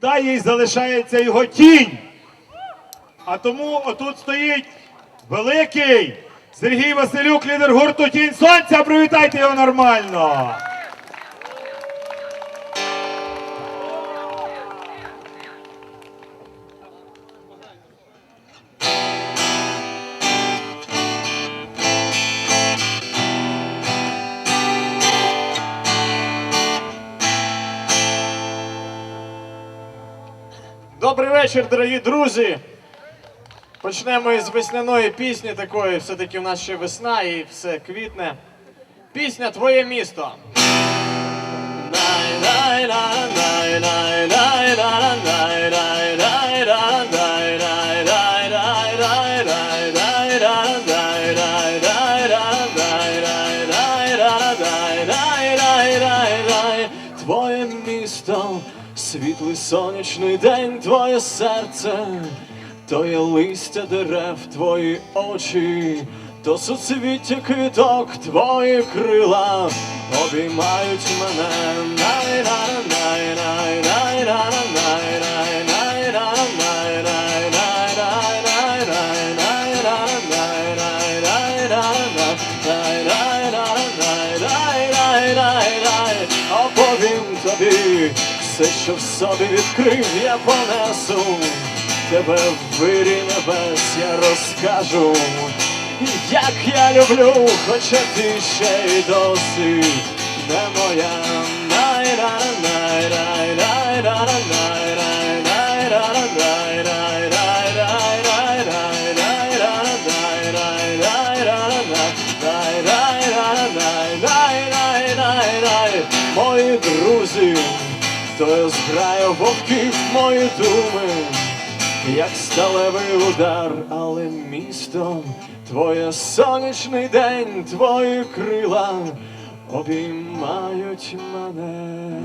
та їй залишається його тінь. А тому отут стоїть великий Сергій Василюк, лідер гурту Тінь Сонця. Привітайте його нормально. Добрий вечір, дорогі друзі. Почнемо із весняної пісні такої. Все-таки в нас ще весна і все квітне. Пісня Твоє місто. Твоє світлий сонячний день, твоє серце, то є листя дерев, твої очі, то суцвіття квіток, твої крила обіймають мене. Тобі все, що в собі відкрив, я понесу тебе в вирі небес, я розкажу, як я люблю, хоча ти ще й досі не моя. Мої то я зграю вовків мої думи, як сталевий удар, але містом твоє сонячний день, твої крила обіймають мене.